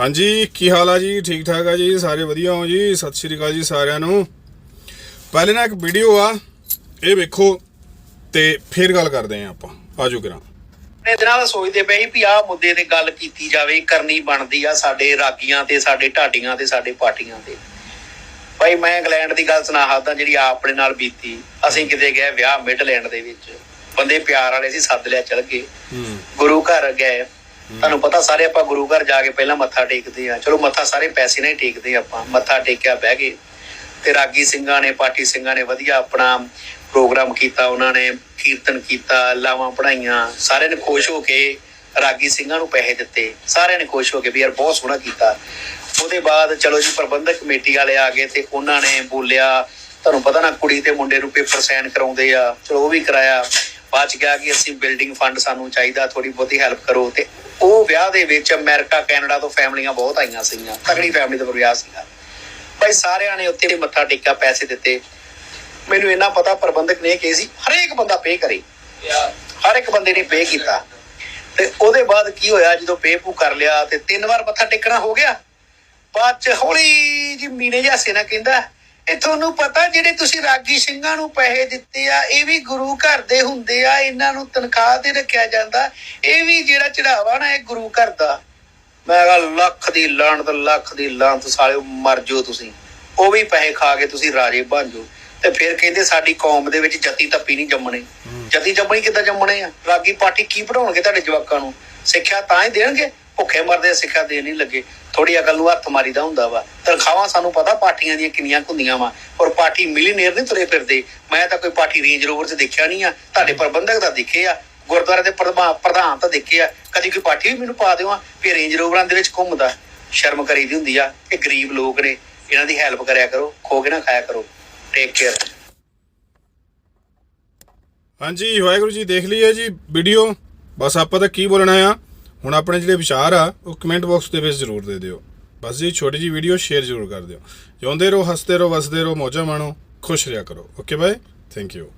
ਹਾਂਜੀ ਕੀ ਹਾਲ ਆ ਜੀ? ਠੀਕ ਠਾਕ ਆ ਜੀ? ਸਾਰੇ ਵਧੀਆ ਹੋ ਜੀ? ਸਤਿ ਸ਼੍ਰੀ ਅਕਾਲ ਜੀ ਸਾਰਿਆਂ ਨੂੰ। ਪਹਿਲੇ ਨਾ ਇੱਕ ਵੀਡੀਓ ਆ ਇਹ ਵੇਖੋ ਤੇ ਫੇਰ ਗੱਲ ਕਰਦੇ ਆਂ ਆਪਾਂ। ਆਜੋ ਕਰਾਂ। ਨੇ ਦਿਨਾਂ ਦਾ ਸੋਚਦੇ ਪਏ ਵੀ ਆਹ ਮੁੱਦੇ ਤੇ ਗੱਲ ਕੀਤੀ ਜਾਵੇ ਕਰਨੀ ਬਣਦੀ ਆ ਸਾਡੇ ਰਾਗੀਆਂ ਤੇ ਸਾਡੇ ਢਾਡੀਆਂ ਤੇ ਸਾਡੇ ਪਾਰਟੀਆਂ ਤੇ। ਭਾਈ ਮੈਂ ਇੰਗਲੈਂਡ ਦੀ ਗੱਲ ਸੁਣਾ ਸਕਦਾ ਜਿਹੜੀ ਆ ਆਪਣੇ ਨਾਲ ਬੀਤੀ। ਅਸੀਂ ਕਿਤੇ ਗਏ ਵਿਆਹ ਮਿਡਲੈਂਡ ਦੇ ਵਿੱਚ। ਬੰਦੇ ਪਿਆਰ ਵਾਲੇ ਸੀ ਸੱਦ ਲਿਆ ਚਲ ਗਏ। ਗੁਰੂ ਘਰ ਗਏ। ਤੁਹਾਨੂੰ ਪਤਾ ਸਾਰੇ ਆਪਾਂ ਗੁਰੂ ਘਰ ਜਾ ਕੇ ਪਹਿਲਾਂ ਮੱਥਾ ਟੇਕਦੇ ਆ ਚਲੋ ਮੱਥਾ ਸਾਰੇ ਪੈਸੇ ਨਾਲ ਹੀ ਟੇਕਦੇ ਆਪਾਂ। ਮੱਥਾ ਟੇਕਿਆ ਬਹਿ ਗਏ। ਤੇ ਰਾਗੀ ਸਿੰਘਾਂ ਨੇ, ਪਾਟੀ ਸਿੰਘਾਂ ਨੇ ਵਧੀਆ ਆਪਣਾ ਪ੍ਰੋਗਰਾਮ ਕੀਤਾ, ਉਹਨਾਂ ਨੇ ਕੀਰਤਨ ਕੀਤਾ, ਲਾਵਾਂ ਪੜਾਈਆਂ ਸਾਰਿਆਂ ਨੇ ਖੁਸ਼ ਹੋ ਕੇ ਰਾਗੀ ਸਿੰਘਾਂ ਨੂੰ ਪੈਸੇ ਦਿੱਤੇ। ਸਾਰਿਆਂ ਨੇ ਖੁਸ਼ ਹੋ ਕੇ ਵੀ ਯਾਰ ਬਹੁਤ ਸੋਹਣਾ ਕੀਤਾ। ਉਹਦੇ ਬਾਅਦ ਚਲੋ ਜੀ ਪ੍ਰਬੰਧਕ ਕਮੇਟੀ ਵਾਲੇ ਆ ਗਏ ਤੇ ਉਹਨਾਂ ਨੇ ਬੋਲਿਆ, ਤੁਹਾਨੂੰ ਪਤਾ ਨਾ ਕੁੜੀ ਤੇ ਮੁੰਡੇ ਨੂੰ ਪੇਪਰ ਸਾਈਨ ਕਰਾਉਂਦੇ ਆ। ਚਲੋ ਉਹ ਵੀ ਕਰਾਇਆ। ਬਾਅਦ ਚ ਕਿਹਾ ਕਿ ਅਸੀਂ ਬਿਲਡਿੰਗ ਫੰਡ ਸਾਨੂੰ ਚਾਹੀਦਾ ਥੋੜੀ ਬਹੁਤੀ ਹੈਲਪ ਕਰੋ ਤੇ ਉਹ ਵਿਆਹ ਦੇ ਵਿੱਚ ਅਮਰੀਕਾ, ਕੈਨੇਡਾ ਤੋਂ ਫੈਮਲੀਆਂ ਬਹੁਤ ਆਈਆਂ ਸੀਗੀਆਂ ਤਗੜੀ ਫੈਮਲੀ ਦਾ ਵਿਆਹ ਸੀਗਾ। ਭਾਈ ਸਾਰਿਆਂ ਨੇ ਉੱਥੇ ਮੱਥਾ ਟੇਕਿਆ, ਪੈਸੇ ਦਿੱਤੇ। ਮੈਨੂੰ ਇਹਨਾਂ ਪਤਾ ਪ੍ਰਬੰਧਕ ਨੇ ਕਿ ਸੀ ਹਰੇਕ ਬੰਦਾ ਪੇ ਕਰੇ। ਹਰ ਇੱਕ ਬੰਦੇ ਨੇ ਪੇ ਕੀਤਾ। ਤੇ ਉਹਦੇ ਬਾਅਦ ਕੀ ਹੋਇਆ, ਜਦੋਂ ਪੇ ਪੂ ਕਰ ਲਿਆ ਤੇ ਤਿੰਨ ਵਾਰ ਮੱਥਾ ਟੇਕਣਾ ਹੋ ਗਿਆ, ਬਾਅਦ ਚ ਹੌਲੀ ਜੀ ਮੀਨੇ ਜਿਹਾ ਨਾ ਕਹਿੰਦਾ ਇਹ ਤੁਹਾਨੂੰ ਪਤਾ ਜਿਹੜੇ ਤੁਸੀਂ ਰਾਗੀ ਸਿੰਘਾਂ ਨੂੰ ਪੈਸੇ ਦਿੱਤੇ ਆ ਇਹ ਵੀ ਗੁਰੂ ਘਰ ਦੇ ਹੁੰਦੇ ਆ ਇਹਨਾਂ ਨੂੰ ਤਨਖਾਹ ਤੇ ਰੱਖਿਆ ਜਾਂਦਾ। ਇਹ ਵੀ ਜਿਹੜਾ ਚੜਾਵਾ ਨਾ ਇਹ ਗੁਰੂ ਘਰ ਦਾ। ਮੈਂ ਕਿਹਾ ਲੱਖ ਦੀ ਲਾਹਨਤ ਲੱਖ ਦੀ ਲਾਹਨਤ ਸਾਲਿਓ ਮਰ ਜਾਓ ਤੁਸੀਂ। ਉਹ ਵੀ ਪੈਸੇ ਖਾ ਕੇ ਤੁਸੀਂ ਰਾਜੇ ਬਣ ਜਾਓ। ਤੇ ਫਿਰ ਕਹਿੰਦੇ ਸਾਡੀ ਕੌਮ ਦੇ ਵਿੱਚ ਜਤੀ ਤੱਪੀ ਨਹੀਂ ਜੰਮਣੇ। ਜਤੀ ਜੰਮਣੀ ਕਿੱਦਾਂ ਜੰਮਣੇ ਆ? ਰਾਗੀ ਪਾਰਟੀ ਕੀ ਪੜਾਉਣਗੇ ਤੁਹਾਡੇ ਜਵਾਕਾਂ ਨੂੰ? ਸਿੱਖਿਆ ਤਾਂ ਹੀ ਦੇਣਗੇ? ਭੁੱਖੇ ਮਰਦੇ ਸਿੱਖਿਆ ਦੇ ਨਹੀਂ ਲੱਗੇ। ਥੋੜੀ ਅਕਲ ਨੂੰ ਹੱਥ ਮਾਰੀਦਾ ਹੁੰਦਾ ਵਾ। ਤਨਖਾਹਾਂ ਸਾਨੂੰ ਪਤਾ ਪਾਰਟੀਆਂ ਦੀਆਂ ਕਿੰਨੀਆਂ ਹੁੰਦੀਆਂ ਵਾ। ਔਰ ਪਾਰਟੀ ਮਿਲੀਨੇਅਰ ਨਹੀਂ ਤੁਰੇ ਫਿਰਦੇ। ਮੈਂ ਤਾਂ ਕੋਈ ਪਾਰਟੀ ਰੇਂਜ ਰੋਵਰ 'ਚ ਦੇਖਿਆ ਨਹੀਂ ਆ। ਤੁਹਾਡੇ ਪ੍ਰਬੰਧਕ ਦਾ ਦੇਖੇ ਆ। ਗੁਰਦੁਆਰੇ ਦੇ ਪ੍ਰਧਾਨ ਤਾਂ ਦੇਖੇ ਆ। ਕਦੀ ਕੋਈ ਪਾਰਟੀ ਵੀ ਮੈਨੂੰ ਪਾ ਦਿਓ ਵੀ ਰੇਂਜ ਰੋਵਰਾਂ ਦੇ ਵਿੱਚ ਘੁੰਮਦਾ। ਸ਼ਰਮ ਕਰੀ ਦੀ ਹੁੰਦੀ ਆ ਕਿ ਗਰੀਬ ਲੋਕ ਨੇ। ਇਹਨਾਂ ਦੀ ਹੈਲਪ ਕਰਿਆ ਕਰੋ। ਖੋ ਕੇ ਨਾ ਖਾਇਆ ਕਰੋ। ਟੇਕ ਕੇਅਰ ਹਾਂਜੀ, ਵਾਹਿਗੁਰੂ ਜੀ ਦੇਖ ਲਈਏ ਜੀ ਵੀਡੀਓ ਬਸ ਆਪਾਂ ਤਾਂ ਕੀ ਬੋਲਣਾ ਆ? ਹੁਣ ਆਪਣੇ ਜਿਹੜੇ ਵਿਚਾਰ ਆ, ਉਹ ਕਮੈਂਟ ਬਾਕਸ ਦੇ ਵਿੱਚ ਜ਼ਰੂਰ ਦੇ ਦਿਓ। ਬਸ ਜੀ, ਛੋਟੀ ਜੀ ਵੀਡੀਓ ਸ਼ੇਅਰ ਜ਼ਰੂਰ ਕਰ ਦਿਓ। ਜਿਉਂਦੇ ਰਹੋ, ਹੱਸਦੇ ਰਹੋ, ਵਸਦੇ ਰਹੋ, ਮੌਜਾਂ ਮਾਣੋ, ਖੁਸ਼ ਰਿਹਾ ਕਰੋ। Okay bye thank you